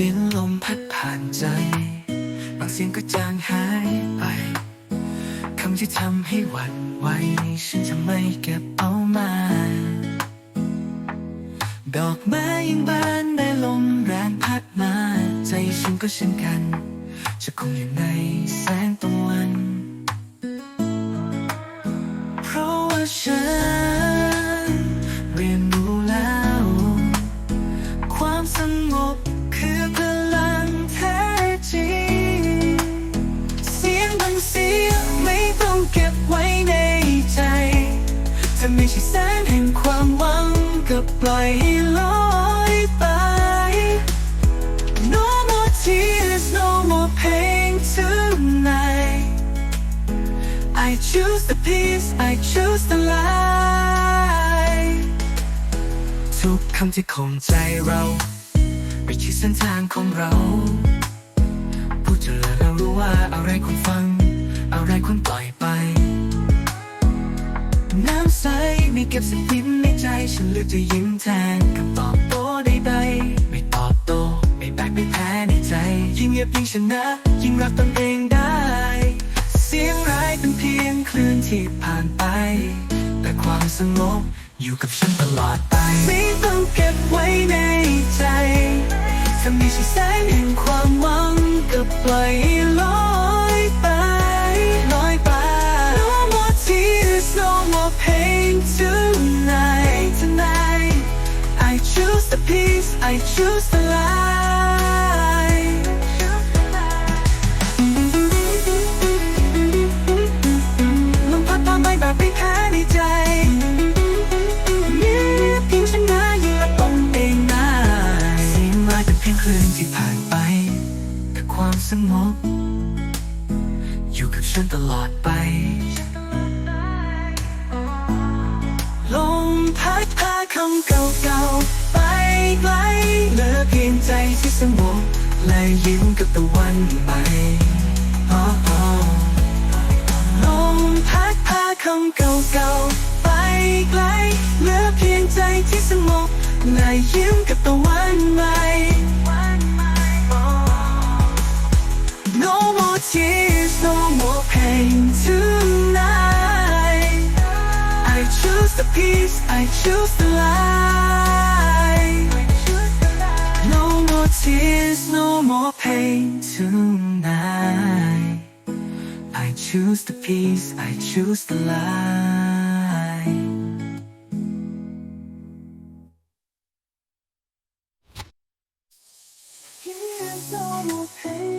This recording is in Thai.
สียงลมพัดผ่านใจ บางเสียงก็จางหายไป คำที่ทำให้หวั่นไหว ฉันจะไม่เก็บเอามา ดอกไม้ยังบานได้ลมแรงพัดมา ใจฉันก็เช่นกัน จะคงอยู่ในแสงตะวัน ช่แสงแห่งความหวังก็ปล่อยให้ลอยไป No more tears, no more pain tonight. I choose the peace, I choose the light. ทุกคำที่คงใจเราไปชี้เส้นทางของเรา พูดจนแล้วเรารู้ว่าอะไรควรฟัง ก็บสิ่งพิมในใจ ฉันเลือกจะยิ้มแทนกับตอบโต้ใดๆไม่ตอบโต้ไม่แบกไม่แพ้ในใจ ยิ่งเงียบยิ่งชนะ ยิ่งรักตนเองได้ เสียงร้ายเป็นเพียงคลื่นที่ผ่านไป แต่ความสงบอยู่กับฉันตลอดไป ไม่ต้องเก็บไว้ในใจถ้าไม่ใช่แสงแห่งความ choose the peace I choose the light ลมพัดพาไปแบบไม่แพ้ในใจเงียเพียงชนนะยิ่งรักตนเองได้เสียงร้ายเป็นเพียงคลื่นที่ผ่านไปแต่ความสงบอยู่กับฉันตลอดไปลมพัดพาคำเก่าๆไป ไกลเหลือเพียงใจที่สงบและยิ้มกับตะวันใหม่อ๋อๆลมพัดพาคำเก่าๆไปไกลเหลือเพียงใจที่สงบและยิ้มกับตะวันใหม่ No more tears, no more pain tonight. I choose the peace, I choose the light. Tears, no more pain tonight. I choose the peace, I choose the light. No more pain